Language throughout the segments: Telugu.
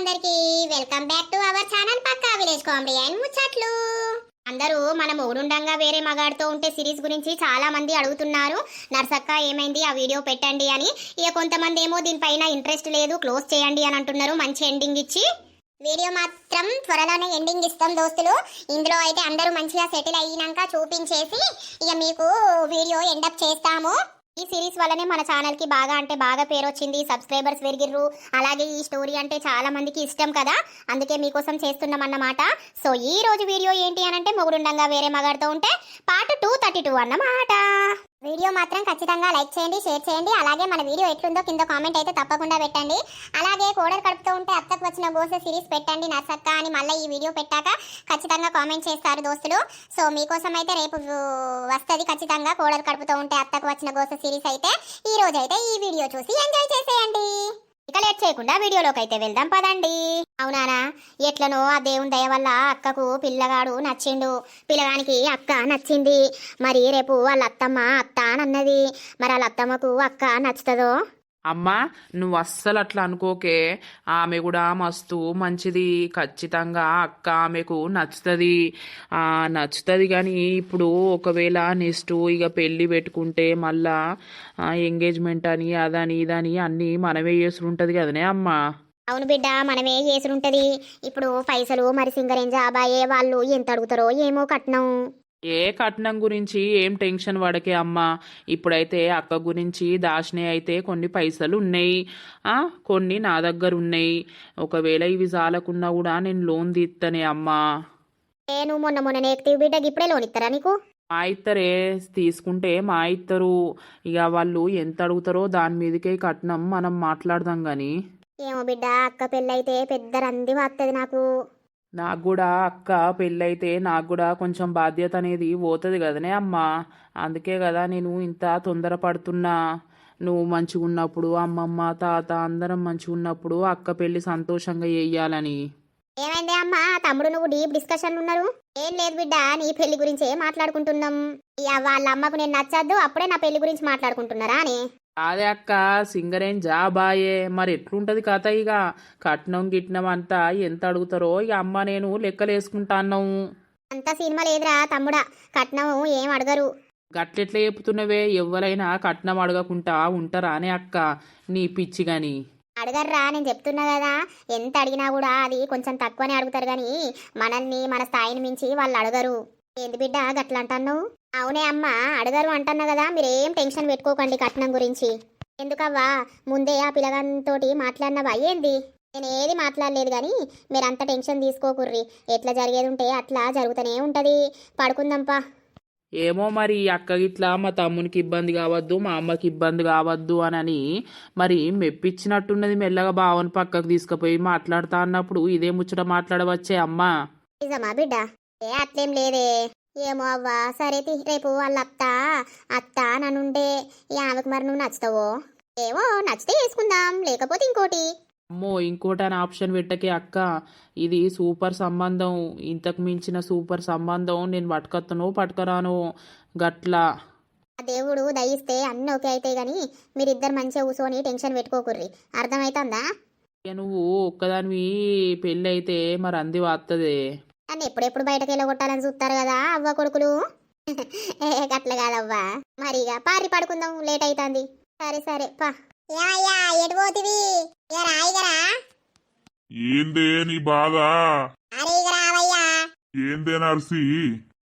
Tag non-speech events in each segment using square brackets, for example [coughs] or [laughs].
అందరికి welcome back to our channel Pakka village comedy and ముచ్చట్లు. అందరూ మన ఊరుండంగా వేరే మగాడితో ఉంటే సిరీస్ గురించి చాలా మంది అడుగుతున్నారు. నర్సక్క ఏమైంది? ఆ వీడియో పెట్టండి అని. ఇక కొంతమంది ఏమో దీనిపైన ఇంట్రెస్ట్ లేదు క్లోజ్ చేయండి అని అంటున్నారు. మంచి ఎండింగ్ ఇచ్చి. వీడియో మాత్రం త్వరలోనే ఎండింగ్ ఇస్తాం దోస్తులు. ఇందులో అయితే అందరూ మంచిగా సెటిల్ అయినాక చూపించేసి ఇక మీకు వీడియో ఎండప్ చేస్తాము. ఈ సిరీస్ వల్లనే మన ఛానల్కి బాగా అంటే బాగా పేరు వచ్చింది సబ్స్క్రైబర్స్ పెరిగిర్రు. అలాగే ఈ స్టోరీ అంటే చాలా మందికి ఇష్టం కదా. అందుకే మీకోసం చేస్తున్నాం అన్నమాట సో ఈ రోజు వీడియో ఏంటి అని అంటే మొగుడుండంగా వేరే మగాడుతూ ఉంటే పార్ట్ టూ థర్టీ టూ అన్నమాట. వీడియో మాత్రం ఖచ్చితంగా లైక్ చేయండి షేర్ చేయండి. అలాగే మన వీడియో ఎట్లుందో కింద కామెంట్ అయితే తప్పకుండా పెట్టండి. అలాగే కోడర్ కడుపుతూ ఉంటే అత్తకు వచ్చిన గోస సిరీస్ పెట్టండి. నచ్చక్క అని మళ్ళీ ఈ వీడియో పెట్టాక ఖచ్చితంగా కామెంట్ చేస్తారు దోస్తులు. సో మీకోసం అయితే రేపు వస్తుంది ఖచ్చితంగా కోడర్ కడుపుతూ ఉంటే అత్తకు వచ్చిన గోస సిరీస్ అయితే. ఈ రోజైతే ఈ వీడియో చూసి ఎంజాయ్ చేసేయండి. ఇక లేట్ చేయకుండా వీడియోలోకి అయితే వెళ్దాం పదండి. అవునానా? ఎట్లనో ఆ దేవుని దయ వల్ల అక్కకు పిల్లగాడు నచ్చిండు. పిల్లగానికి అక్క నచ్చింది. మరి రేపు వాళ్ళ అత్తమ్మ అత్త అని అన్నది. మరి వాళ్ళ అత్తమ్మకు అక్క నచ్చుతుందో? అమ్మా నువ్వు అస్సలు అట్లా అనుకోకే. ఆమె కూడా మస్తు మంచిది. ఖచ్చితంగా అక్క ఆమెకు నచ్చుతుంది. నచ్చుతుంది కానీ ఇప్పుడు ఒకవేళ నెక్స్ట్ ఇక పెళ్ళి పెట్టుకుంటే మళ్ళా ఎంగేజ్మెంట్ అని అదని ఇదని అన్నీ మనమే చేసుకుంటుంది కదనే అమ్మా. అవును బిడ్డ మనమే చేసుంటది ఇప్పుడు పైసలు మరి సింగరేంజ అబ్బాయే వాళ్ళు ఎంత అడుగుతారో ఏమో కట్నం. ఏ కట్నం గురించి ఏం టెన్షన్ పడకే అమ్మా. ఇప్పుడైతే అక్క గురించి దాచినే అయితే కొన్ని పైసలు ఉన్నాయి ఆ, కొన్ని నా దగ్గర ఉన్నాయి ఒకవేళ ఇవి చాలకున్నా కూడా నేను లోన్ తీస్తానే అమ్మా. నేను మొన్న మొన్న బిడ్డకి ఇప్పుడే లోన్ ఇస్తారా నీకు? మా ఇద్దరే తీసుకుంటే మా ఇద్దరు ఇక వాళ్ళు ఎంత అడుగుతారో దాని మీదకే కట్నం మనం మాట్లాడదాం కానీ ఏమో బిడ్డ అక్క పెళ్ళైతే పెద్ద రంది వస్తుంది నాకు. నాకు కూడా అక్క పెళ్ళైతే నాకు కూడా కొంచెం బాధ్యత అనేది పోతుంది కదనే అమ్మా. అందుకే కదా నేను ఇంత తొందరపడుతున్నా. నువ్వు మంచిగా ఉన్నప్పుడు అమ్మమ్మ తాత అందరం మంచిగా ఉన్నప్పుడు అక్క పెళ్ళి సంతోషంగా చేయాలని. ఏమైంది అమ్మా? తమ్ముడు నువ్వు డీప్ డిస్కషన్ ఉన్నారు. ఏం లేదు బిడ్డ నీ పెళ్ళి గురించే మాట్లాడుకుంటున్నాం. వాళ్ళ అమ్మకు నేను నచ్చద్దు అప్పుడే నా పెళ్ళి గురించి మాట్లాడుకుంటున్నారా అని. అదే అక్క సింగరేం జాబాయే. మరి ఎట్లుంటది కథ ఇక కట్నం గిట్నం అంతా ఎంత అడుగుతారో? ఇక అమ్మ నేను లెక్కలేసుకుంటాను అంత సినిమా లేదురా తమ్ముడా. కట్నం ఏం అడగరు. గట్లెట్లా చెప్తున్నవే? ఎవరైనా కట్నం అడగకుండా ఉంటారా అనే అక్క నీ పిచ్చి గాని. అడగర్రా నేను చెప్తున్నా కదా. ఎంత అడిగినా కూడా అది కొంచెం తక్కువనే అడుగుతారు కానీ మనల్ని మన స్థాయిని మించి వాళ్ళు అడగరు. ఏంది బిడ్డ గట్ల అంటున్నావు అవునే అమ్మ అడగరు అంటున్నా కదా మీరేం టెన్షన్ పెట్టుకోకండి కట్నం గురించి. ఎందుకవ్వా ముందే ఆ పిల్లగానితోటి మాట్లాడినవా ఏంది? నేను ఏది మాట్లాడలేదు కానీ మీరు అంత టెన్షన్ తీసుకోకుర్రి. ఎట్లా జరిగేది ఉంటే అట్లా జరుగుతూనే ఉంటది. పడుకుందాంపా ఏమో మరి అక్క గిట్లా మా తమ్మునికి ఇబ్బంది కావద్దు మా అమ్మకి ఇబ్బంది కావద్దు అని మరి మెప్పించినట్టున్నది మెల్లగా బావని పక్కకు తీసుకుపోయి మాట్లాడుతా అన్నప్పుడు ఇదే ముచ్చట మాట్లాడవచ్చే అమ్మా. నిజమా బిడ్డ? ఏ అట్లేం లేదే. ఏమో అవ్వా సరే తి రేపు వాళ్ళ అత్త అత్త నన్నుండే ఈ ఆమెకు మరి నువ్వు నచ్చుతావో? ఏమో నచ్చితే వేసుకుందాం లేకపోతే ఇంకోటి. అమ్మో ఇంకోటి అని ఆప్షన్ పెట్టకే అక్క. ఇది సూపర్ సంబంధం. ఇంతకు మించిన సూపర్ సంబంధం నేను పట్టుకొత్తను పట్టుకరాను. గట్లా. దేవుడు దయిస్తే అన్నీ ఓకే అవుతాయి కానీ మీరిద్దరు మంచిగా కూర్చొని టెన్షన్ పెట్టుకోకుర్రి. అర్థమవుతుందా ఇక నువ్వు ఒక్కదానివి పెళ్ళి అయితే మరి అంది వస్తుంది నన్ను ఎప్పుడెప్పుడు బయటకు వెళ్ళగొట్టాలని చూస్తారు కదా అవ్వ కొడుకులు? [laughs] ఏ అట్లా కాదవ్వా. మరి ఇక పారి పడుకుందాం లేట్ అవుతుంది సరే సరే పా. ఏమయ్యా ఎటు పోతివి? రాయిగరా ఏందే నీ బాధ? అరే ఇక రావయ్యా. ఏందే నర్సి?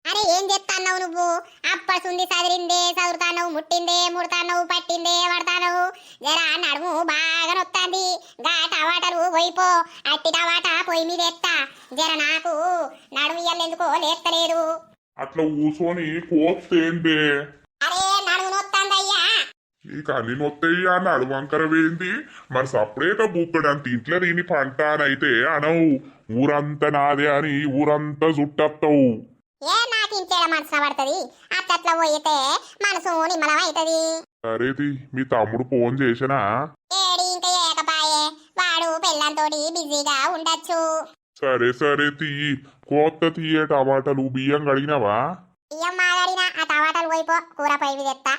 అరే ఏం చెప్తాన్నావు నువ్వు? అప్పడుసుంది చదిరిందే చదువుతానవు ముట్టిందే ముడతానవు పట్టిందే పడతానవు. జరా నడుము బాగా నొత్తాంది. గా టమాటాలు పోయిపో అట్టి టమాటా పొయ్యి మీద ఎత్తా. జర నాకు నడుము ఇయ్యలేందుకో లేస్తలేదు అట్లా కూసోని కోస్తేందే? అరే నడుము నొత్తాందయ్యా. ఈ కన్ని నొత్తయ్యి ఆ నడువంకర వేంది. మరి సపరేట్ బుక్కడు అంత ఇంట్లో దీని పంట అని అయితే అనవు. ఊరంతా నాదే అని ఊరంతా చుట్టత్తావు ఇంకేడ మనసు పడుతుంది. అట్లా పోయితే మనసు నిమ్మలం అవుతుంది. సరేది మీ తమ్ముడు ఫోన్ చేసినా ఏడి ఇంకా ఏకపాయే వాడు పెళ్ళంతోటి బిజీగా ఉండొచ్చు. సరే సరే తీయి కోత తీయే టమాటాలు బియ్యం కడిగినావా? బియ్యం మాగాడిన ఆ టమాటాలు పోయిపో కూర పొయ్యి మీద ఎత్తా.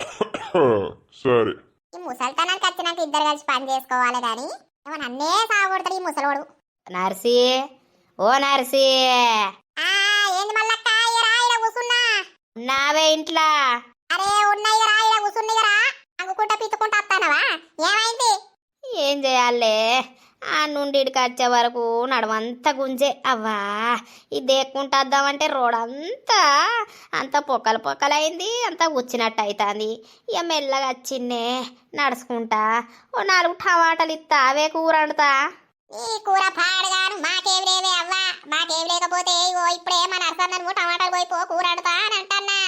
[coughs] సరే. ఈ ముసల్తనానికి వచ్చినాక ఇద్దరు కలిసి పని చేసుకోవాలి కానీ నన్నే సాగొడతాడు ఈ ముసలోడు. నర్సి ఓ నర్సి. నావే ఇంట్లా? అరే ఉన్నా ఇక రా ఈడ కూసున్నా ఇక రా అంగుకుంటా వస్తానవా? ఏమైంది? ఏం చేయాలే? ఆ నుండి వచ్చే వరకు నడవంతా గుంజే. అవ్వా ఇది దేక్కుంటా వద్దామంటే రోడ్ అంతా అంత పొక్కలు పొక్కలైంది అంతా వచ్చినట్టు అవుతుంది ఇక మెల్లగా వచ్చిన్నే నడుచుకుంటా. ఓ నాలుగు టమాటాలు ఇస్తా అవే కూర వండుతా. ఈ కూర పాడగాను మాకేం లేవే అవ్వా. మాకేం లేకపోతే ఇగో ఇప్పుడే మన అరసన్నను టమాటాలు పోయిపో కూర వండుతా అని అంటన్నా.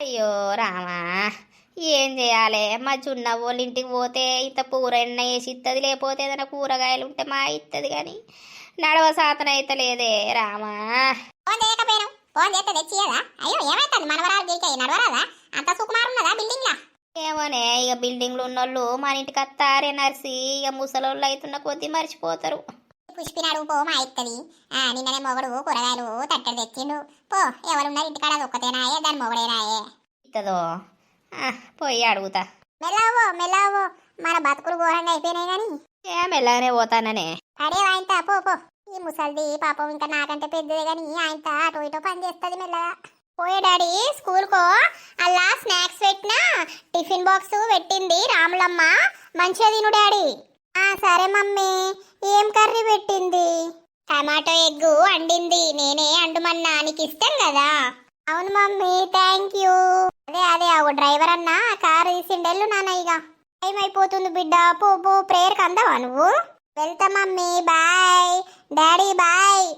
అయ్యో రామా ఏం చేయాలి? మా చున్న వాళ్ళ ఇంటికి పోతే ఇంత కూర ఎన్న వేసి ఇస్తుంది లేకపోతే ఏదైనా కూరగాయలు ఉంటే మా ఇస్తుంది కానీ నడవ సాతన అయితే లేదే రామా. ఫోన్ చేయకపోయాను ఫోన్ చేస్తే తెచ్చియదా? అయ్యో ఏమైతుంది? మనవరాలు గిరికాయ నడవరాదా? అంత సుకుమార్ ఉన్నదా బిల్డింగ్ లా ఏమోనే ఇక బిల్డింగ్లు ఉన్నోళ్ళు మన ఇంటికి వస్తారే నర్సి ఇక ముసలోళ్ళు అవుతున్న కొద్దీ మర్చిపోతారు. పుష్పినాడు పో మా ఇత్తది. ఆ నిన్ననే మొగడు కూరగాయలు తట్టెలు తెచ్చిండు. పో ఎవరున్నారు ఇంటికాడ? అది ఒక్కతేనాయే దాని మొగడేనాయే. ఇస్తుందో పోయి అడుగుతా. మెల్లావో మెల్లావో మన బతుకులు ఘోరంగా అయిపోయినాయి గాని. ఏం ఎలాగనే పోతాననే. అడే ఆయనత పో పో. ఈ ముసల్ది పాపం ఇంకా నాకంటే పెద్దదే గాని ఆయనత అటో ఇటో పని చేస్తుంది మెల్లగా. పోయే డాడీ స్కూల్ కో అలా స్నాక్స్ పెట్టిన టిఫిన్ బాక్స్ పెట్టింది రాములమ్మ. మంచిగా తిను డాడీ. ఆ సరే మమ్మీ. ఏం కర్రీ పెట్టింది? టమాటో ఎగ్గు వండింది. నేనే అండుమన్నా. నీకు ఇష్టం కదా? అవును మమ్మీ. Thank you. అదే అదే. ఒక డ్రైవర్ అన్న కారు తీసిండెళ్ళు నాన్న ఇక టైం అయిపోతుంది బిడ్డ. పో పో. ప్రేయర్కి అందావా నువ్వు? వెళ్తా mummy. Bye. Daddy bye.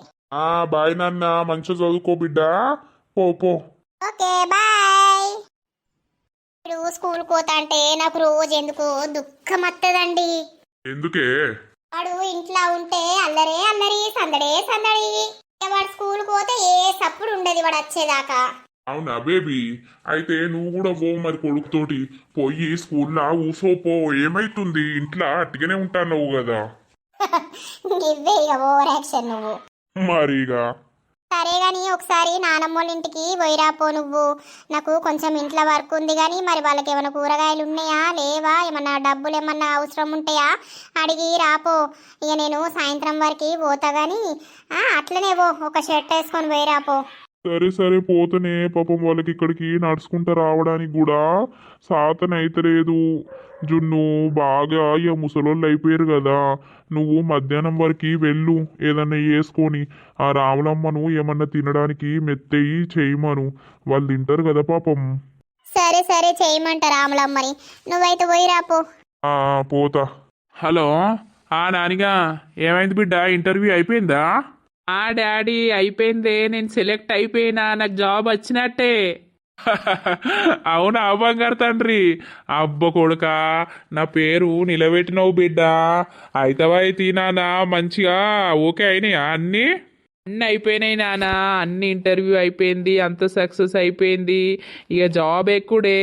Bye నాన్న. మంచిగా చదువుకో బిడ్డ. పో పో. Okay bye. ఇప్పుడు స్కూల్ పోతా అంటే నాకు రోజు ఎందుకో దుఃఖం వస్తుందండి ఎందుకే? వాడు ఇంట్లో ఉంటే అల్లరే అల్లరి సందడే సందడి. వాడు స్కూల్ పోతే ఏ సప్పుడు ఉండదు వాడు వచ్చేదాకా. అవునా బేబీ? అయితే నువ్వు కూడా పో మరి కొడుకుతోటి. పోయి స్కూల్లో ఊసో పో ఏమైతుంది? ఇంట్లో అట్టిగానే ఉంటావు కదా. [laughs] ఇక ఓవర్ యాక్షన్ నువ్వు. మరిగా? సరే కానీ ఒకసారి నానమ్మోళ్ళ ఇంటికి పోయిరాపో నువ్వు. నాకు కొంచెం ఇంట్లో వర్క్ ఉంది కానీ మరి వాళ్ళకి ఏమైనా కూరగాయలు ఉన్నాయా? లేవా? ఏమన్నా డబ్బులు ఏమన్నా అవసరం ఉంటాయా? అడిగి రాపో ఇక నేను సాయంత్రం వరకు పోతా కానీ ఆ, అట్లనే పో. ఒక షర్ట్ వేసుకొని పోయిరాపో సరే సరే పోతేనే. పాపం వాళ్ళకి ఇక్కడికి నడుచుకుంటూ రావడానికి కూడా సాతనైతలేదు. జున్ను బాగా ఇక ముసలోళ్ళు అయిపోయారు కదా. నువ్వు మధ్యాహ్నం వరకు వెళ్ళు ఏదన్నా వేసుకొని ఆ రాములమ్మను ఏమన్నా తినడానికి మెత్తయి చేయమను. వాళ్ళు తింటారు కదా పాపం. సరే సరే చేయమంట రాములమ్మని. నువ్వైతే పోయిరాపో ఆ పోతా. హలో ఆ నానిగా ఏమైంది బిడ్డ? ఇంటర్వ్యూ అయిపోయిందా? ఆ డాడీ అయిపోయిందే. నేను సెలెక్ట్ అయిపోయినా. నాకు జాబ్ వచ్చినట్టే. [laughs] అవునా బంగారు తండ్రి. అబ్బ కొడుక నా పేరు నిలబెట్టినవు బిడ్డ. అయితవా నానా మంచిగా ఓకే అయినాయా అన్నీ? అన్నీ అయిపోయినాయి నాన్న అన్ని ఇంటర్వ్యూ అయిపోయింది అంత సక్సెస్ అయిపోయింది ఇక జాబ్ ఎక్కుడే?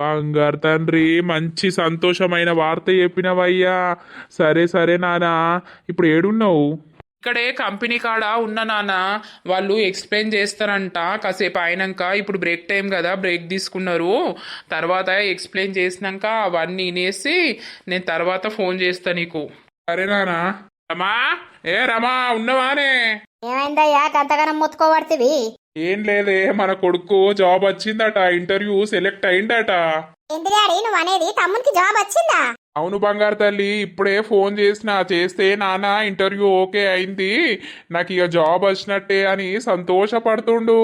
బంగారు తండ్రి మంచి సంతోషమైన వార్త చెప్పినవయ్యా. సరే సరే నానా ఇప్పుడు ఏడున్నావు? ఇక్కడే కంపెనీ కాడ ఉన్న నాన్న వాళ్ళు ఎక్స్ప్లెయిన్ చేస్తారంట. కాసేపు అయినాక ఇప్పుడు బ్రేక్ టైం కదా బ్రేక్ తీసుకున్నారు. తర్వాత ఎక్స్ప్లెయిన్ చేసినాక అవన్నీ వినేసి నేను తర్వాత ఫోన్ చేస్తా నీకు. సరే నానా రమా? ఏ రమా ఉన్నవానే? ఏమైందయ్యా? మొత్తుకోబడుతుంది. ఏం లేదే మన కొడుకు జాబ్ వచ్చిందట ఇంటర్వ్యూ సెలెక్ట్ అయిందట. డాడీ నువ్వు అనేది తమ్మునికి జాబ్ వచ్చిందా? అవును బంగారు తల్లి ఇప్పుడే ఫోన్ చేసిన చేస్తే నాన్న ఇంటర్వ్యూ ఓకే అయింది. నాకు ఇక జాబ్ వచ్చినట్టే అని సంతోషపడుతుండు.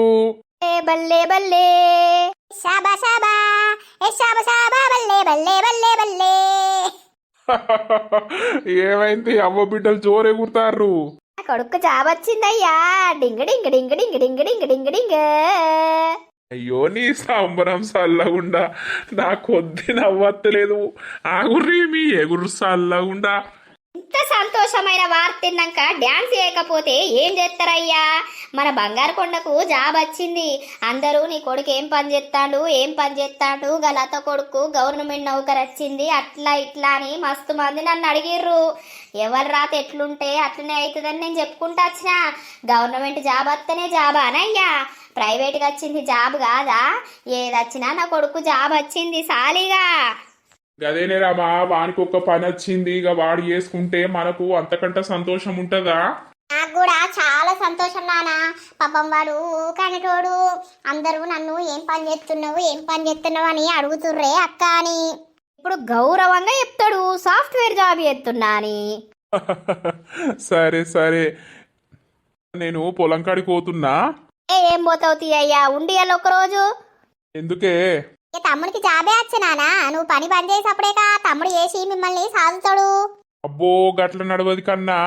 బల్లే బల్లే. షాబా షాబా ఏ షాబా షాబా బల్లే బల్లే బల్లే బల్లే. [laughs] ఏమైంది? అవ్వ బిడ్డలు జోరు ఎగురుతారు నా కొడుకు జాబ్ వచ్చిందయ్యా. డింగ డింగ డింగ డింగ డింగ డింగ డింగ డింగ. అయ్యో నీ సాంబరం సల్లగుండా. నా కొద్ది నవ్వత్తలేదు. ఆగుర్రి మీ ఎగురు సల్లగుండా. ఇంత సంతోషమైన వార్త తిన్నాక డ్యాన్స్ చేయకపోతే ఏం చేస్తారయ్యా? మన బంగారు కొండకు జాబ్ వచ్చింది. అందరూ నీ కొడుకు ఏం పని చేస్తాడు? ఏం పని చేస్తాడు? గలత కొడుకు గవర్నమెంట్ నౌకర్ వచ్చింది. అట్లా ఇట్లా అని మస్తు మంది నన్ను అడిగిర్రు. ఎవరి రాత ఎట్లుంటే అట్లనే అవుతుందని నేను చెప్పుకుంటా వచ్చిన. గవర్నమెంట్ జాబ్ వస్తేనే జాబ్ అనయ్యా? ప్రైవేట్గా వచ్చింది జాబ్ కాదా? ఏది వచ్చినా నా కొడుకు జాబ్ వచ్చింది సాలిగా. గదేనే రామా వానికి ఒక పని వచ్చింది ఇక వాడు చేసుకుంటే మనకు అంతకంటే సంతోషం ఉంటుందా? నాకు కూడా చాలా సంతోషం నాన్న పాపం వాడు కనిటోడు అందరూ నన్ను ఏం పని చేస్తున్నావు ఏం పని చేస్తున్నావు అని అడుగుతుర్రే అక్క అని. ఇప్పుడు గౌరవంగా చెప్తాడు సాఫ్ట్వేర్ జాబ్ చేస్తున్నా అని. [laughs] సరే సరే. నేను పొలం కాడికి పోతున్నా. ఏ ఏం పోతావు తీయ్యా? ఉండి ఒక రోజు ఎందుకే? ఇక తమ్ముడికి జాబే వచ్చి నాన్న నువ్వు పని బంద్ చేసేప్పుడేగా తమ్ముడు చేసి మిమ్మల్ని సాదుతాడు? అబ్బో గట్ల నడవది కన్నా.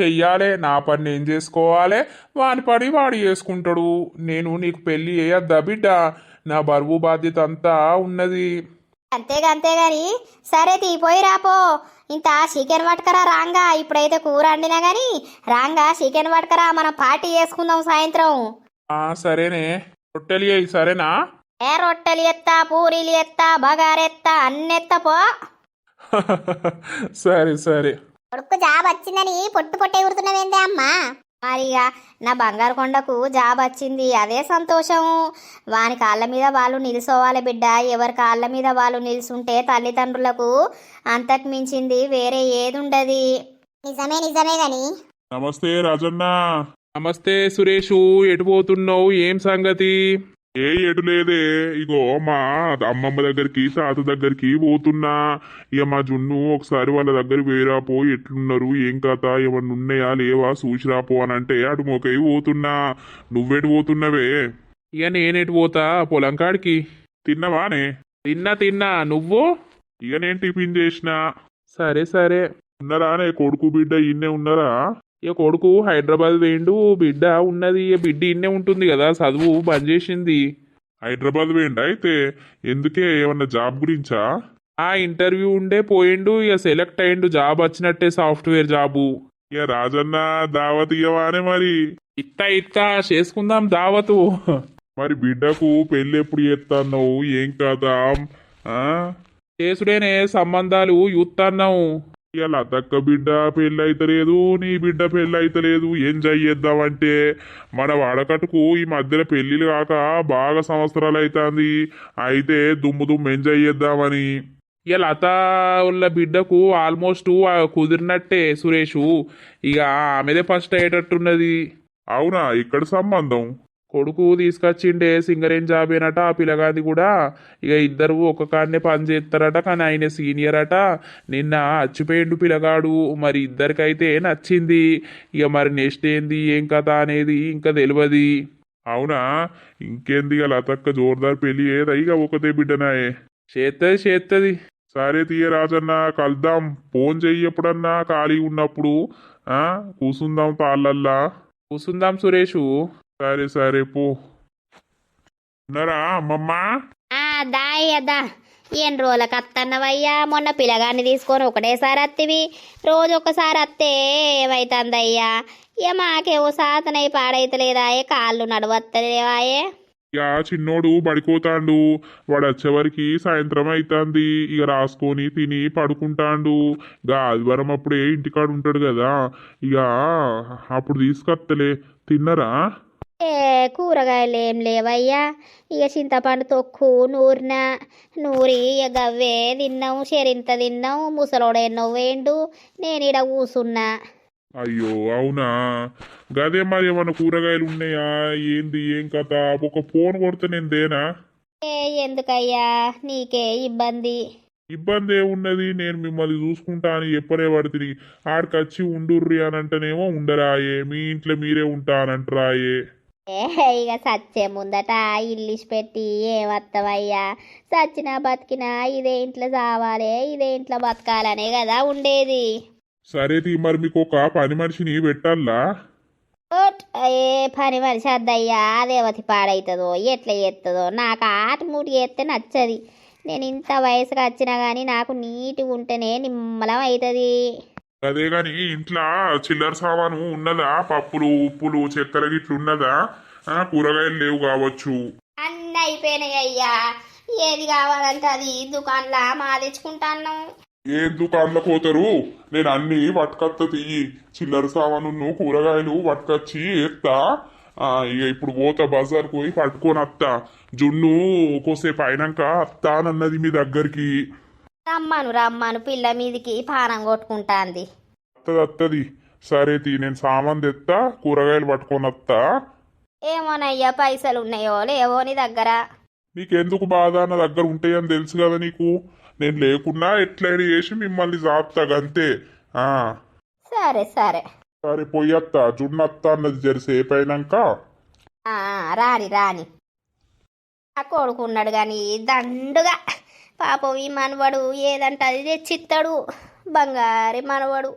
చెయ్యాలే నా పని నేను చేసుకోవాలి వాని పడి వాడు చేసుకుంటాడు. నేను నీకు పెళ్ళి చేయొద్దా బిడ్డ? నా బరువు బాధ్యత అంతా ఉన్నది. అంతేగా అంతేగాని. సరే తీపోయి రాపో ఇంత చికెన్ పట్టుకరా రాంగా. ఇప్పుడైతే కూర వండినా గాని రాంగా చికెన్ పట్టుకరా మనం పార్టీ చేసుకుందాం సాయంత్రం. ఆ సరేనే. రొట్టెలు చేయి సరేనా? ఏ రొట్టెలు ఎత్తా పూరీలు ఎత్తా బగారెత్తా అన్నెత్తా పో. [laughs] సరే సరే. కొడుకు జాబ్ వచ్చిందని పొట్టు పొట్టు ఎగురుతున్నావేందే అమ్మా? మరిగా నా బంగారు కొండకు జాబ్ వచ్చింది అదే సంతోషం. వాని కాళ్ళ మీద వాళ్ళు నిలుసోవాలి బిడ్డ ఎవరి కాళ్ళ మీద వాళ్ళు నిలుసుంటే తల్లిదండ్రులకు అంతకు మించింది వేరే ఏది ఉండదు నిజమే నిజమే గాని. నమస్తే రాజన్న. నమస్తే సురేషు ఎటు పోతున్నావు ఏం సంగతి? ఏ ఎటు లేదే? ఇగో మా అమ్మమ్మ దగ్గరికి తాత దగ్గరికి పోతున్నా. ఇక మా జున్ను ఒకసారి వాళ్ళ దగ్గర వేరా పో ఎట్లున్నారు ఏం కథ ఏమన్నా ఉన్నాయా లేవా చూసిరా పో అని అంటే అటు మొకై పోతున్నా. నువ్వెటు పోతున్నవే? ఇక నేనెటు పోతా పొలం కాడికి. తిన్నవానే? తిన్నా తిన్నా. నువ్వు? ఇక నేను టిఫిన్ చేసిన. సరే సరే. ఉన్నారానే కొడుకు బిడ్డ ఇన్నే ఉన్నారా? ఇక కొడుకు హైదరాబాద్ వేయండు బిడ్డ ఉన్నది ఇక బిడ్డ ఇన్నే ఉంటుంది కదా చదువు బంద్ చేసింది. హైదరాబాద్ వేయండి అయితే? ఎందుకే ఏమన్నా జాబ్ గురించా? ఆ ఇంటర్వ్యూ ఉండే పోయిండు ఇక సెలెక్ట్ అయ్యిండు జాబ్ వచ్చినట్టే సాఫ్ట్వేర్ జాబు. ఇక రాజన్న దావత్ ఇవ్వవానే మరి. ఇత్తా ఇత్తా చేసుకుందాం దావతు. మరి బిడ్డకు పెళ్ళి ఎప్పుడు చేస్తాన్నావు ఏం కాదా చేసుడేనే సంబంధాలు చూస్తున్నావు ఇక లతక్క బిడ్డ పెళ్ళి నీ బిడ్డ పెళ్ళి ఎంజాయ్ ఏం మన వాడకట్టుకు ఈ మధ్యలో పెళ్ళిళ్ళు కాక బాగా సంవత్సరాలు అవుతుంది అయితే దుమ్ము దుమ్ము ఎంజాయ్ చేద్దామని ఇక లత వాళ్ళ బిడ్డకు ఆల్మోస్ట్ కుదిరినట్టే సురేషు. ఇక ఆమెదే ఫస్ట్ అయ్యేటట్టున్నది. అవునా ఇక్కడ సంబంధం? కొడుకు తీసుకొచ్చిండే సింగరేం జాబ్ ఏనట ఆ పిల్లగాది కూడా. ఇక ఇద్దరు ఒక కాడనే పని చేస్తారట కానీ ఆయన సీనియర్ అట. నిన్న అచ్చిపోయిండు పిల్లగాడు మరి ఇద్దరికైతే నచ్చింది. ఇక మరి నెక్స్ట్ ఏంది ఏం కథ అనేది ఇంకా తెలియదు అవునా? ఇంకేంది ఇక లతక్క జోర్దార్ పెళ్ళి ఏదా ఇక ఒకతే బిడ్డనాయే? చేత్తది చేత్తది. సరే తీయ రాజన్న కలుద్దాం. ఫోన్ చెయ్యి ఎప్పుడన్నా ఖాళీ ఉన్నప్పుడు ఆ? కూసుందాం తాళ్ళల్లా. కూసుందాం సురేషు. సరే సరే పో. ఉన్నారా అమ్మమ్మ? ఆ దాయదా ఎన్ని రోజులకు అత్తన్నవయ్యా మొన్న పిల్లగాన్ని తీసుకొని ఒకటేసారి అత్తివి. రోజు ఒకసారి అత్తే ఏమైతుందయ్యా? ఇక మాకేవో సాతనై పాడైతలేదాయే కాళ్ళు నడవత్తలేవాయే. ఇక చిన్నోడు బడికోతాండు వాడు వచ్చేవరికి సాయంత్రం అవుతుంది ఇక రాసుకొని తిని పడుకుంటాండు. ఇక ఆదివారం అప్పుడే ఇంటికాడ ఉంటాడు కదా ఇక అప్పుడు తీసుకొత్తలే. తిన్నరా? ఏ కూరగాయలు ఏం లేవయ్యా? ఇక చింతపండు తొక్కు నూరిన నూరి ఇక గవ్వే తిన్నాం షెరింత తిన్నాం ముసలోడు ఎన్నో వేయండు నేను ఈడ కూసున్నా. అయ్యో అవునా? గదే మరి ఏమన్నా కూరగాయలు ఉన్నాయా? ఏంది ఏం కథ? ఒక ఫోన్ కొడితే నేను దేనా? ఏ ఎందుకయ్యా? నీకే ఇబ్బంది. ఇబ్బంది ఏమున్నది? నేను మిమ్మల్ని చూసుకుంటా అని చెప్పనే పడుతుంది ఆడికొచ్చి ఉండుర్రి అని అంటేనేమో ఉండరాయే. మీ ఇంట్లో మీరే ఉంటా అని అంటరాయే ఏ ఇక సచ్చే ముందట ఇల్లిసి పెట్టి ఏమత్తవయ్యా? సచ్చినా బతికినా ఇదే ఇంట్లో చావాలే ఇదే ఇంట్లో బతకాలనే కదా ఉండేది. సరే తీ మరి మీకు ఒక పని మనిషిని పెట్టాలా? ఏ పని మనిషి అద్దయ్యా? దేవతి పాడవుతుందో ఎట్లా చేస్తుందో నాకు ఆటమూటి చేస్తే నచ్చది. నేను ఇంత వయసుకు వచ్చినా కానీ నాకు నీట్గా ఉంటేనే నిమ్మలం అవుతుంది అదే గాని ఇంట్లో చిల్లర సామాను ఉన్నదా? పప్పులు ఉప్పులు చక్కెర గిట్లు ఉన్నదా? కూరగాయలు లేవు కావచ్చు. అన్నీ అయిపోయినాయి అయ్యా. ఏది కావాలంటే అది దుకాణంలో మా తెచ్చుకుంటాను ఏం దుకాణంలో పోతారు? నేను అన్ని పట్టుకత్త తీయి. చిల్లర సామాను కూరగాయలు పట్టుకొచ్చి ఎత్తా. ఇక ఇప్పుడు పోతా బజార్కు పోయి పట్టుకొని వస్తా జున్ను కోసేపు అయినాక అత్తానన్నది మీ దగ్గరికి. రమ్మను రమ్మను. పిల్ల మీదికి పానం కొట్టుకుంటాంది. అత్తది అత్తది. సరే తీ నేను సామాన్ తెత్తా కూరగాయలు పట్టుకొని వస్తా ఏమోనయ్యా పైసలు ఉన్నాయో లేవో నీ దగ్గర? నీకెందుకు బాధ? నా దగ్గర ఉంటాయని తెలుసు కదా నీకు? నేను లేకున్నా ఎట్లయినా చేసి మిమ్మల్ని జాపుతా అంతే ఆ. సరే సరే. సరే పోయత్తా జున్నత్తా అన్నది జరిసేపు అయినాక ఆ, రాని రాని. ఆ కొడుకున్నాడు కానీ దండుగా. పాపం ఈ మనవడు ఏదంటే అది తెచ్చిస్తాడు బంగారి మనవడు.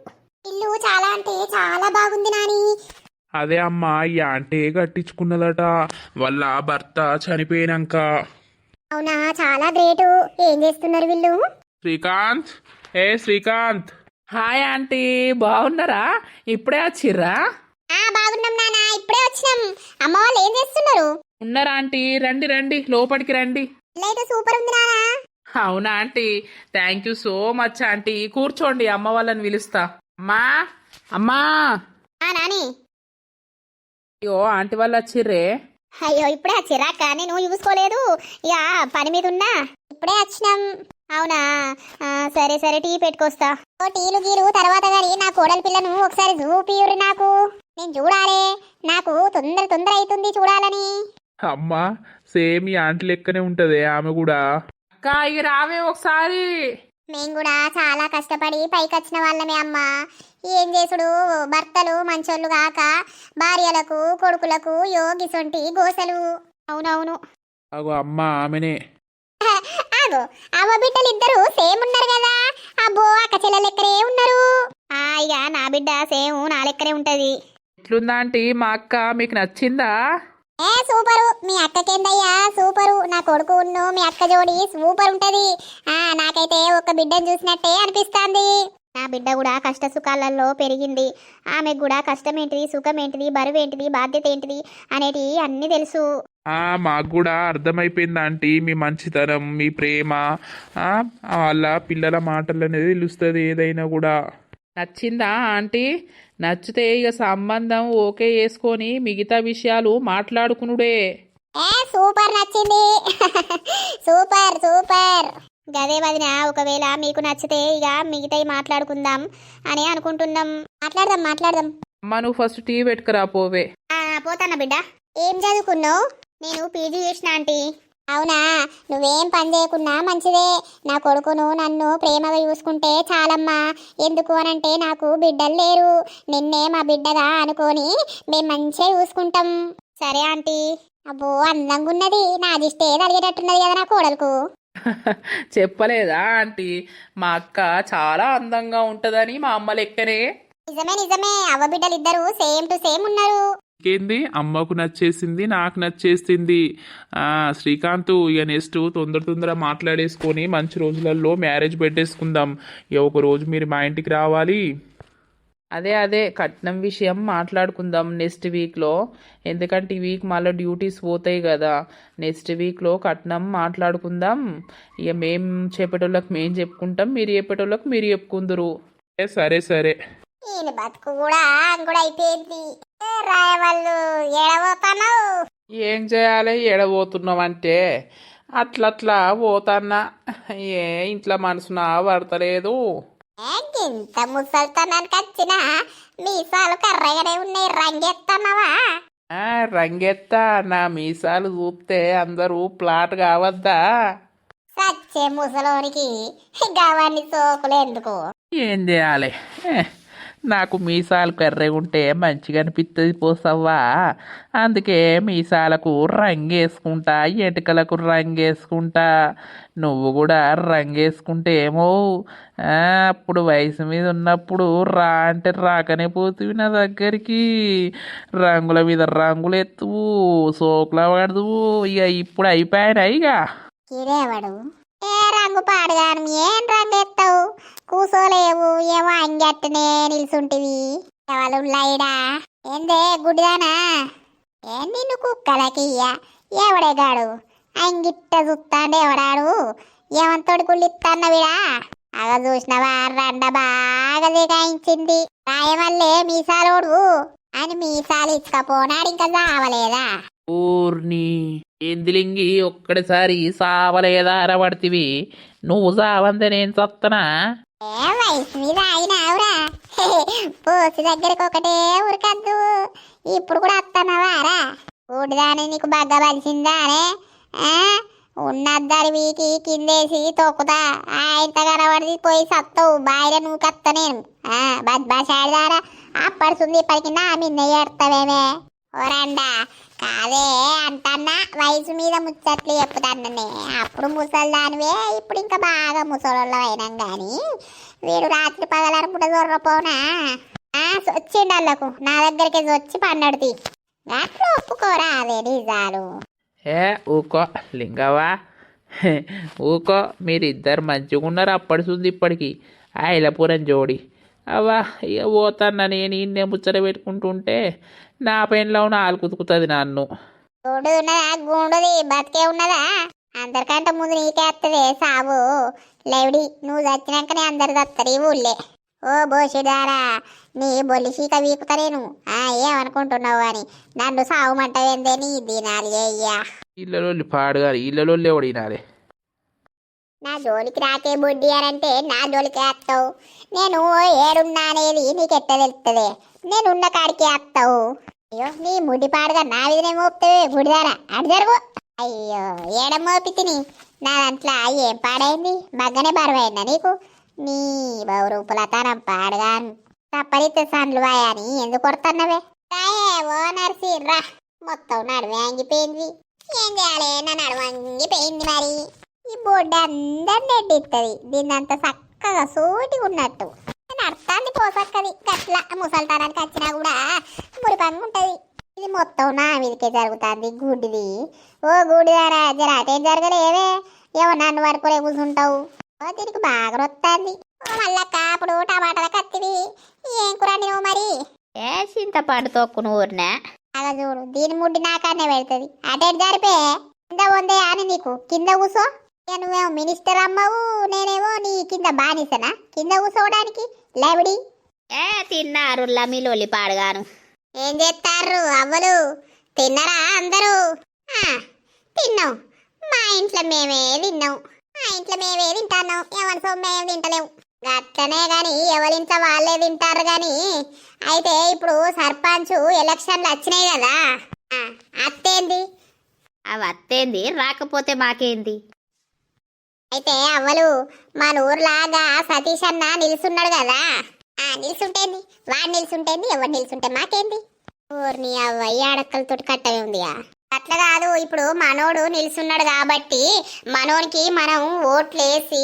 ఇల్లు చాలా అంటే చాలా బాగుంది నాని. అదే అమ్మా ఈ ఆంటీ కట్టించుకున్నదట. వాళ్ళ భర్త చనిపోయినాక. అవునా? చాలా గ్రేటు. ఏం చేస్తున్నారు వీళ్ళు? శ్రీకాంత్? ఏ శ్రీకాంత్? హాయ్ ఆంటీ బాగున్నారా? ఇప్పుడే వచ్చిర్రా? ఆ బాగున్నాం నానా ఇప్పుడే వచ్చినాం. అమ్మ వాళ్ళు ఏం చేస్తున్నారు? ఉన్నారా ఆంటీ? రండి రండి లోపలికి రండి. లైట్ సూపర్ ఉంది నానా. అవునా aunty? Thank you so much aunty. కూర్చోండి అమ్మ వాళ్ళని పిలుస్తా. అమ్మా అమ్మా. ఆ నాని. అయ్యో ఆంటీ వాళ్ళు వచ్చిర్రే. అయ్యో ఇప్పుడే వచ్చిరా కానీ నువ్వు చూసుకోలేదు. ఇక పని మీద ఉన్నా. ఇప్పుడే వచ్చినాం. అవునా? ఆ, సరే సరే టీ పెట్టుకొస్తా. ఓ టీలు గీలు తర్వాత గాని నా కోడలి పిల్లను ఒకసారి చూపియురు నాకు. నేను చూడాలి. నాకు తొందర తొందర అవుతుంది చూడాలని. అమ్మా సేమ్ ఈ ఆంటీ లెక్కనే ఉంటది ఆమె కూడా. అక్క ఇక రావే ఒకసారి. మేము కూడా చాలా కష్టపడి పైకి వచ్చిన వాళ్ళమే అమ్మా. ఏం చేసుడు? భర్తలు మంచోళ్ళు కాక భార్యలకు కొడుకులకు యోగిసొంటి గోసలు. అవునవును. అగో అమ్మ ఆమెనే. ఆగో అవ్వ బిడ్డలు ఇద్దరు సేమ్ ఉన్నారు కదా. అబ్బో అక్క చెల్లె లెక్కనే ఉన్నారు. ఆ ఇక నా బిడ్డ సేమ్ నా లెక్కనే ఉంటది. ఎట్లుందా ఆంటీ? మా అక్క మీకు నచ్చిందా? ఏ సూపరు. మీ అక్కకేందయ్యా? సూపరు. నా కొడుకు ఉన్ను మీ అక్క జోడి సూపర్ ఉంటది. ఆ నాకైతే ఒక బిడ్డను చూసినట్టే అనిపిస్తుంది. నా బిడ్డ కూడా కష్ట సుఖాలలో పెరిగింది. ఆమెకు కూడా కష్టం ఏంటిది సుఖం ఏంటిది బరువు ఏంటిది బాధ్యత ఏంటిది అనేటివి అన్నీ తెలుసు. ఆ మాకు కూడా అర్థమైపోయింది ఆంటీ. మీ మంచితనం మీ ప్రేమ వాళ్ళ పిల్లల మాటలు అనేది తెలుస్తుంది ఏదైనా కూడా. నచ్చిందా ఆంటీ? నచ్చితే ఇక సంబంధం ఓకే చేసుకొని మిగతా విషయాలు మాట్లాడుకునుడే. సూపర్ నచ్చింది. Super super. గదే వదిన ఒకవేళ మీకు నచ్చితే ఇక మిగతాయి మాట్లాడుకుందాం అని అనుకుంటున్నాం. మాట్లాడదాం మాట్లాడదాం. అమ్మ నువ్వు ఫస్ట్ టీ పెట్టుకురా పోవే. పోతానా బిడ్డ? ఏం చదువుకున్నావు? నేను పీజీ చేసిన ఆంటీ. అవునా? నువ్వేం పని చేయకున్నా మంచిదే. నా కొడుకును నన్ను ప్రేమగా చూసుకుంటే చాలమ్మా. ఎందుకు అనంటే నాకు బిడ్డలు లేరు. నిన్నే మా బిడ్డగా అనుకొని మేము మంచిగా చూసుకుంటాం. సరే ఆంటీ. అబ్బో అందంగా ఉన్నది నా దిష్టే తలిగేటట్టున్నది కదా నా కోడలకు. [laughs] చెప్పలేదా ఆంటీ? మా అక్క చాలా అందంగా ఉంటదని మా అమ్మ లెక్కనే. నిజమే నిజమే. అవ్వ బిడ్డలు ఇద్దరు సేమ్ టు సేమ్ ఉన్నారు. ఇంకేంది అమ్మకు నచ్చేసింది నాకు నచ్చేసింది. ఆ, శ్రీకాంత్ ఇక నెక్స్ట్ తొందర తొందర మాట్లాడేసుకొని మంచి రోజులలో మ్యారేజ్ పెట్టేసుకుందాం. ఇక ఒక రోజు మీరు మా ఇంటికి రావాలి. అదే అదే కట్నం విషయం మాట్లాడుకుందాం నెక్స్ట్ వీక్లో ఎందుకంటే ఈ వీక్ మళ్ళీ డ్యూటీస్ పోతాయి కదా. నెక్స్ట్ వీక్లో కట్నం మాట్లాడుకుందాం. ఇక మేం చెప్పేటోళ్ళకి మేం చెప్పుకుంటాం మీరు చెప్పేటోళ్ళకి మీరు చెప్పుకుందరు. సరే సరే. ఈయన బతుకు కూడా కూడా అయిపోయింది ఏ రాయవాళ్ళు ఎడబోతాను ఏం చేయాలి? ఎడబోతున్నావంటే అట్లట్లా పోతాన్నా. ఏ ఇంట్లో మనసున పడతలేదు. ఇంత ముసల్తనానికి వచ్చిన మీసాలు కర్రగానే ఉన్నాయి రంగెత్తన్నావా? రంగెత్తా నా మీసాలు చూస్తే అందరూ ప్లాట్ కావద్దా? సచ్చే ముసలోనికి గవాన్ని సోకులు ఎందుకు? ఏం చేయాలి? నాకు మీసాలు కర్రెగా ఉంటే మంచిగా అనిపిస్తుంది పోసవ్వా. అందుకే మీసాలకు రంగేసుకుంటా ఎటుకలకు రంగేసుకుంటా. నువ్వు కూడా రంగేసుకుంటే ఏమో అప్పుడు వయసు మీద ఉన్నప్పుడు రా అంటే రాకనే పోతుంది నా దగ్గరికి. రంగుల మీద రంగులు ఎత్తువు సోకుల పడదువు ఇక ఇప్పుడు అయిపోయాను ఇక రంగు పాడుగాను ఏం రంగు ఎత్తావు కూసోలేవు ఏమో అంగట్టనే నిల్చుంటివి ఎవరు లైడా ఏందే గుడిదానా? ఏం నిన్ను కుక్కలకి ఎవడేగాడు? అంగిట్ట చూస్తాండే ఎవడాడు? ఏమంతోడు కుళ్ళిస్తాన్నవిడా అగ చూసినవా? రండ బాగా దిగాయించింది. రాయమల్లే మీసాలోడు. అని మీసాలు ఇచ్చకపోనాడు ఇంకా చావలేదా? ఊర్ని. ఎందిలింగి ఒక్కడిసారి సావలేదా అరబడితివి నువ్వు సావంతే నేను చత్తనా ఏ పోసి దగ్గరికి ఒకటే ఉరకద్దు ఇప్పుడు కూడా వస్తున్నావారా ఊడిదాని నీకు బాగా బలిసిందా అనే ఉన్నద్దరి వీకి కిందేసి తొక్కుతా ఆయన కనబడి పోయి సత్తవు. బాయిల నువ్వు కత్త నేను బద్బాషాడిదారా అప్పడుతుంది ఇప్పటికి నా మీద ఏడతావేమే ఓరండా కాదే అంటన్నా వయసు మీద ముచ్చట్లు చెప్పుతాననే అప్పుడు ముసలిదానివే ఇప్పుడు ఇంకా బాగా ముసలోళ్ళం అయినాం కానీ వీడు రాత్రి పగలనుకుంటే దొరపోనా వచ్చిండళ్ళకు నా దగ్గరికి వచ్చి పన్నడుతి అట్లా ఒప్పుకోరా అదే నిజాలు. ఏ ఊకో లింగవా ఊకో మీరిద్దరు మంచిగా ఉన్నారు అప్పటి అప్పడుతుంది ఇప్పటికి. ఐలపురం జోడి. అవ్వా ఇక పోతాన్నా నేను ఇన్నే ముచ్చట పెట్టుకుంటుంటే. నా పెన్లో నాలుగు కుతుకుతుంది నన్ను. గూడు ఉన్నదా? గూడుది? బతికే ఉన్నదా? అందరికంటే ముందు నీకే వస్తుంది సాబు. లేవిడి నువ్వు చచ్చినాకనే అందరు చస్తారు ఈ ఊళ్ళే. ఓ బోషిదారా నీ బొల్లి చీక వీకుతా నేను ఆ, ఏమనుకుంటున్నావు అని. నన్ను సావుమంటవేందే నీ దినాలి అయ్యా ఇళ్ళలో పాడుగా ఇళ్ళలో ఎవడినారే నా జోలికి రాకే బుడ్డి అంటే నా జోలికి వస్తావు నేను ఏడున్నా అనేది నీకెట్ట తెలుస్తుంది నేను ఉన్న కాడికి ఆపుతావు అయ్యో నీ ముడి పాడగా నా విధనే మోపుతావే గుడిదారా అడిదారు అయ్యో ఏడ మోపి తిని నా దాంట్లో ఏం పాడైంది? బాగానే బరువైందా నీకు? నీ బౌరూపులతనం పాడగాను. తప్పరిత సండ్లు వాయని ఎందుకు కొడుతున్నవే? రాయే ఓ నర్సి రా. మొత్తం నడుము వంగిపోయింది ఏం చేయాలి? నా నడుము వంగిపోయింది మరి. ఈ బోర్డు అందరిని ఎడ్డిస్తుంది దీన్నంత చక్కగా సూటిగా ఉన్నట్టు. అర్థాన్ని పోసక్కది గట్ల ముసల్తారానికి వచ్చినా కూడా మురిపంగా ఉంటది. ఇది మొత్తం నా మీదకే జరుగుతుంది గుడ్డిది ఓ గుడిదారా జర అటేం జరగలేవే ఏమో నన్ను వరకులే కూర్చుంటావు ఓ దీనికి బాగా వస్తుంది మళ్ళక్క అప్పుడు టమాటాల కత్తివి. ఏం కూర నువ్వు మరి? ఏ చింతపండు తొక్కును ఊరినా. అలా చూడు దీని ముడ్డి నాకానే పెడుతుంది. అటేడు జరిపే? కింద వందే అని నీకు? కింద కూసో? నువ్వేమో మినిస్టర్ అమ్మవు నేనేమో నీ కింద బానిసనా? కింద కూసోవడానికి? లేబడి ఏ తిన్నారు లమిలోలి పాడుగాను. ఏం చేస్తారు అవ్వలు? తిన్నరా అందరూ? తిన్నాం. మా ఇంట్లో మేమే తిన్నాం. మా ఇంట్లో మేమే తింటాను ఎవరి సొమ్ము మేము తింటలేము గట్లనే గాని ఎవరింట్లో వాళ్ళే తింటారు గాని అయితే ఇప్పుడు సర్పంచ్ ఎలక్షన్లు వచ్చినాయి కదా. అత్తేంది? అవి అత్తేంది? రాకపోతే మాకేంది? అయితే అవ్వలు మన ఊర్లాగా సతీష్ అన్న నిలుసున్నాడు కదా. ఆ నిలుసుంటేంది? వాడు నిలుసుంటేంది ఎవరు నిలుసుంటే మాకేంది? ఊరిని అవ్వయ్య అడక్కలతోటి కట్టమే ఉందిగా. అట్లా కాదు ఇప్పుడు మనోడు నిలుసున్నాడు కాబట్టి మనోనికి మనం ఓట్లేసి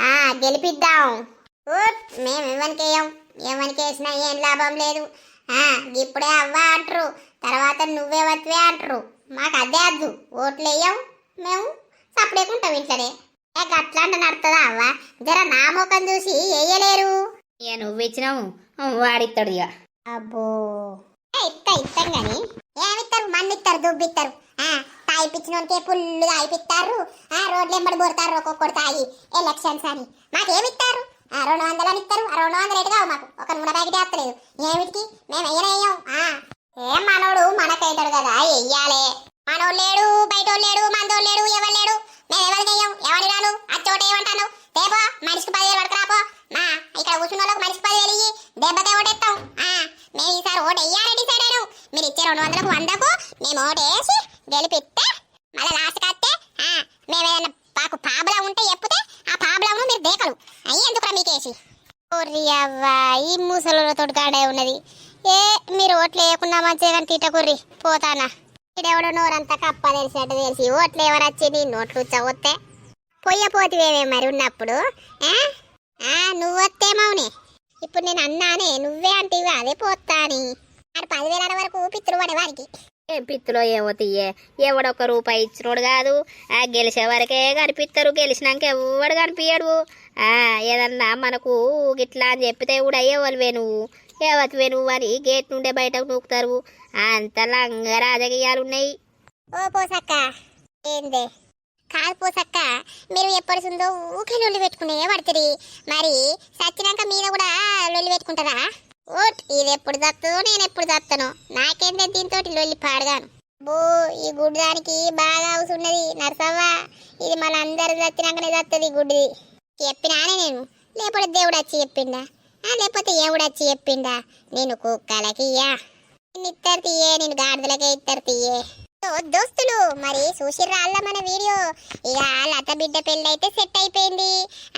ఆ గెలిపిద్దాం. ఓట్ మేము ఎవరికి ఎవరికేసినా ఏం లాభం లేదు. ఆ ఇప్పుడే అవ్వ అంటారు తర్వాత నువ్వే వత్వే అంటారు. మాకు అదే అద్దు. ఓట్లు మేము సపడేకుంటాం ఇంట్లోనే. ఏ గట్లాంట నడుతుందా అవ్వ? జర నా ముఖం చూసి వేయలేరు ఇక నువ్వు ఇచ్చినావు? వాడిస్తాడు ఇక అబ్బో. ఏ, ఇత్త ఇత్తం గాని. ఏమిస్తారు మన్ను ఇస్తారు దుబ్బిస్తారు ఆ తాగిపించినోనికే ఫుల్గా అయిపిస్తారు ఆ రోడ్లు ఎంబడి పోతారు ఒక్కొక్కటి తాగి. ఎలక్షన్స్ అని. మాకేమిస్తారు ఆ రెండు వందలు అని ఇస్తారు ఆ రెండు వందలు ఎటుగా మాకు. ఒక నూనె ప్యాకెట్ వేస్తలేదు. ఏమిటికి? మేము వెయ్యనేయం ఆ. ఏం మనోడు మనకైతాడు కదా? వెయ్యాలే మనోడు లేడు బయట లేడు మందోడు లేడు ఎవరు లేడు? మేము ఎవరు చేయం ఎవరి రాను? అచ్చోట ఏమంటాను? దేపో మనిషికి పదివేలు పడుకురాపో మా ఇక్కడ కూర్చున్న వాళ్ళకి మనిషికి పదివేలు ఇయ్యి. దెబ్బకే ఓటేస్తాం మేము ఈసారి ఓటు వెయ్యాలని డిసైడ్ అయినాం. మీరు ఇచ్చే రెండు వందలకు వందకు మేము ఓటు వేసి గెలిపిస్తే మళ్ళీ లాస్ట్ కత్తే మేము ఏదైనా మాకు పాబలా ఉంటే చెప్తే ఆ పాబలాను మీరు దేకలు అయ్యి ఎందుకు మీకేసి ఓరి అవ్వా ఈ ముసలితో కాడే ఉన్నది. ఏ మీరు ఓట్లు వేయకుండా మంచిగా కానీ తిట్టకుర్రి పోతానా? ఇడెవడో నోరంతా కప్ప తెలిసినట్టు తెలిసి ఓట్లు ఎవరు వచ్చింది నోట్లు చవొత్తే పొయ్యపోతివేమే మరి ఉన్నప్పుడు ఆ? ఆ, ఇప్పుడు నేను అన్నానే నువ్వే అంటే అదే పోతా అని ఆడు పదివేల వరకు పిత్తులు పడే వారికి ఏం పిత్తులో ఏమో తీయే ఎవడొక్క రూపాయి ఇచ్చినోడు కాదు. ఆ గెలిచే వరకే కనిపిస్తారు గెలిచినాక ఎవడు కనిపించడు ఆ ఏదన్నా మనకు గిట్లా అని చెప్పితే కూడా ఎవరివే నువ్వు? ఎవతివే నువ్వు అని గేట్ నుండే బయటకు నూకుతారు. అంత లంగ రాజకీయాలు ఉన్నాయి. ఓ పోసక్క ఏందే? కాదు పోసక్క మీరు ఎప్పటిసుందో ఊకే లొల్లి పెట్టుకునే పడుతుంది మరి సచ్చినాక మీద కూడా లొల్లి పెట్టుకుంటారా ఓట్ ఇది ఎప్పుడు చస్తుందో నేను ఎప్పుడు చస్తాను నాకేందే దీంతో లొల్లి పాడగాను. బో ఈ గుడ్డు దానికి బాగా అవసరన్నది నరసవ్వ. ఇది మన అందరు చచ్చినాకనే చస్తుంది గుడ్డిది. చెప్పినానే నేను? లేకపోతే దేవుడు వచ్చి చెప్పిండా? లేకపోతే ఎవడు వచ్చి చెప్పిండా? నేను కుక్కలకి ఇయ్యా తీయే నేను గాడిదలకే ఇద్దరు తీయే. దోస్తులు మరి చూసిర్రా అల్ల మన వీడియో? ఇక లత బిడ్డ పెళ్ళి అయితే సెట్ అయిపోయింది.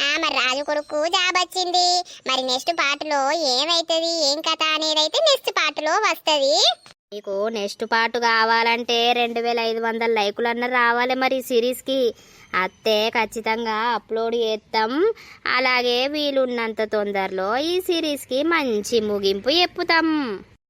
ఆ మరి రాజు కొడుకు జాబ్ వచ్చింది. మరి నెక్స్ట్ పాటలో ఏమైతుంది ఏం కథ అనేది అయితే నెక్స్ట్ పాటలో వస్తుంది. మీకు నెక్స్ట్ పార్ట్ కావాలంటే రెండు వేల ఐదు వందల లైకులు అన్న రావాలి మరి సిరీస్కి అత్తే ఖచ్చితంగా అప్లోడ్ చేస్తాం అలాగే వీలున్నంత తొందరలో ఈ సిరీస్కి మంచి ముగింపు చెప్పుతాం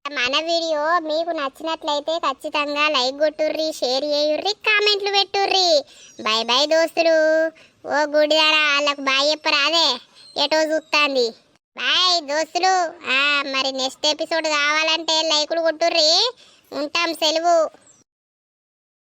మన వీడియో మీకు నచ్చినట్లయితే ఖచ్చితంగా లైక్ కొట్టుర్రి షేర్ చేయుర్రి కామెంట్లు పెట్టుర్రి. బై బై దోస్తులు. ఓ గుడిదారా వాళ్ళకు బాయ్ చెప్పరాదే. ఎటో చూస్తాంది బాయ్ దోస్తులు. ఆ, మరి నెక్స్ట్ ఎపిసోడ్ కావాలంటే లైకులు కొట్టుర్రి. ఉంటాం సెలవు.